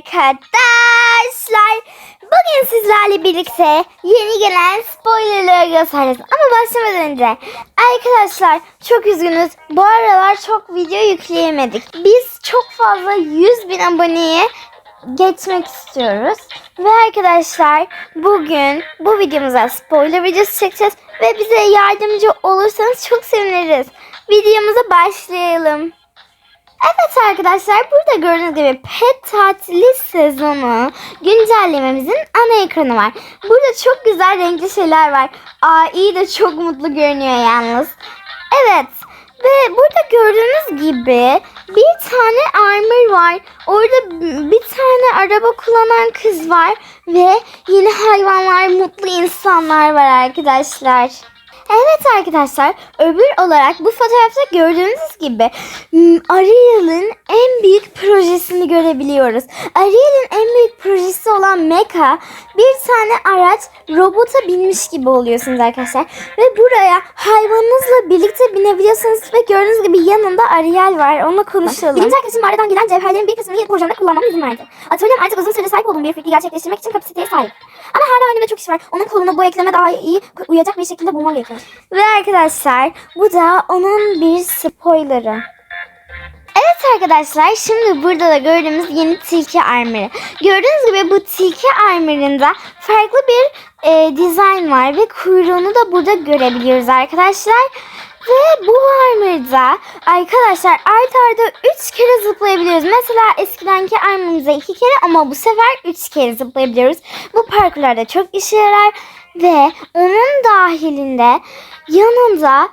arkadaşlar. Bugün sizlerle birlikte yeni gelen spoilerları göstereceğiz. Ama başlamadan önce arkadaşlar çok üzgünüz. Bu aralar çok video yükleyemedik. Biz çok fazla 100 bin aboneye geçmek istiyoruz. Ve arkadaşlar bugün bu videomuza spoiler videosu çekeceğiz. Ve bize yardımcı olursanız çok seviniriz. Videomuza başlayalım. Evet arkadaşlar burada gördüğünüz gibi pet tatili sezonu güncellememizin ana ekranı var. Burada çok güzel renkli şeyler var. AI de çok mutlu görünüyor yalnız. Evet ve burada gördüğünüz gibi bir tane armor var. Orada bir tane araba kullanan kız var. Ve yeni hayvanlar, mutlu insanlar var arkadaşlar. Evet arkadaşlar öbür olarak bu fotoğrafta gördüğünüz gibi m, Ariel'in en büyük projesini görebiliyoruz. Ariel'in en büyük projesi olan Mecha bir tane araç robota binmiş gibi oluyorsunuz arkadaşlar. Ve buraya hayvanınızla birlikte binebiliyorsunuz ve gördüğünüz gibi yanında Ariel var onunla konuşalım. Birinci arkadaşım mağaradan gelen cevherlerin bir kısmını yeni projemde kullanmama izin verdi. Atölyem artık uzun süre sahip olduğum bir fikri gerçekleştirmek için kapasiteye sahip. Ama hala önümde çok iş var. Onun kolunu bu ekleme daha iyi uyacak bir şekilde bulmam gerekiyor. Ve arkadaşlar bu da onun bir spoilerı. Arkadaşlar şimdi burada da gördüğümüz yeni tilki armorı. Gördüğünüz gibi bu tilki armorında farklı bir e, dizayn var ve kuyruğunu da burada görebiliyoruz arkadaşlar. Ve bu armorda arkadaşlar art arda 3 kere zıplayabiliyoruz. Mesela eskidenki armorımıza 2 kere ama bu sefer 3 kere zıplayabiliyoruz. Bu parkurlarda çok işe yarar ve onun dahilinde yanında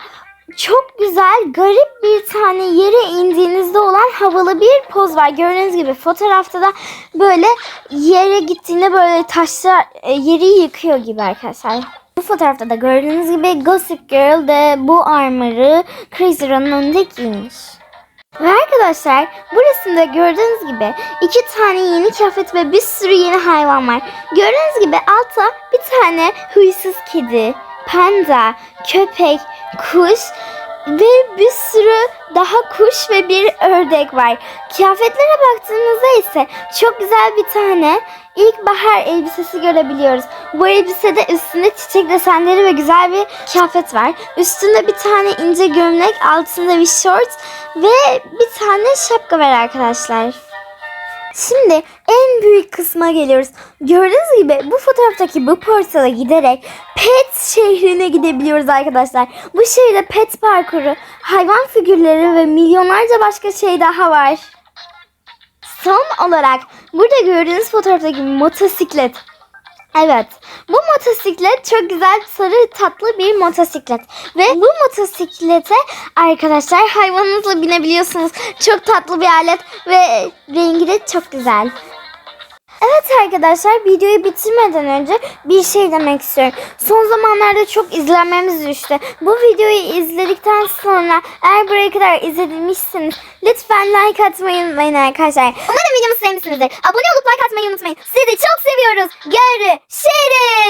çok güzel garip bir tane yere indiğinizde olan havalı bir poz var. Gördüğünüz gibi fotoğrafta da böyle yere gittiğinde böyle taşlar e, yeri yıkıyor gibi arkadaşlar. Bu fotoğrafta da gördüğünüz gibi Gossip Girl de bu armor'ı Crazy Run'ın önünde giymiş. Ve arkadaşlar burasında gördüğünüz gibi iki tane yeni kıyafet ve bir sürü yeni hayvan var. Gördüğünüz gibi altta bir tane huysuz kedi, panda, köpek, kuş ve bir sürü daha kuş ve bir ördek var. Kıyafetlere baktığımızda ise çok güzel bir tane ilkbahar elbisesi görebiliyoruz. Bu elbisede üstünde çiçek desenleri ve güzel bir kıyafet var. Üstünde bir tane ince gömlek, altında bir short ve bir tane şapka var arkadaşlar. Şimdi en büyük kısma geliyoruz. Gördüğünüz gibi bu fotoğraftaki bu portala giderek pet şehrine gidebiliyoruz arkadaşlar. Bu şehirde pet parkuru, hayvan figürleri ve milyonlarca başka şey daha var. Son olarak burada gördüğünüz fotoğraftaki motosiklet. Evet. Bu motosiklet çok güzel sarı tatlı bir motosiklet. Ve bu motosiklete arkadaşlar hayvanınızla binebiliyorsunuz. Çok tatlı bir alet ve rengi de çok güzel. Evet arkadaşlar videoyu bitirmeden önce bir şey demek istiyorum. Son zamanlarda çok izlenmemiz düştü. Bu videoyu izledikten sonra eğer buraya kadar izlemişsiniz lütfen like atmayı unutmayın arkadaşlar. Umarım videomu sevmişsinizdir. Abone olup like atmayı unutmayın. Sizi çok seviyoruz. Görüşürüz.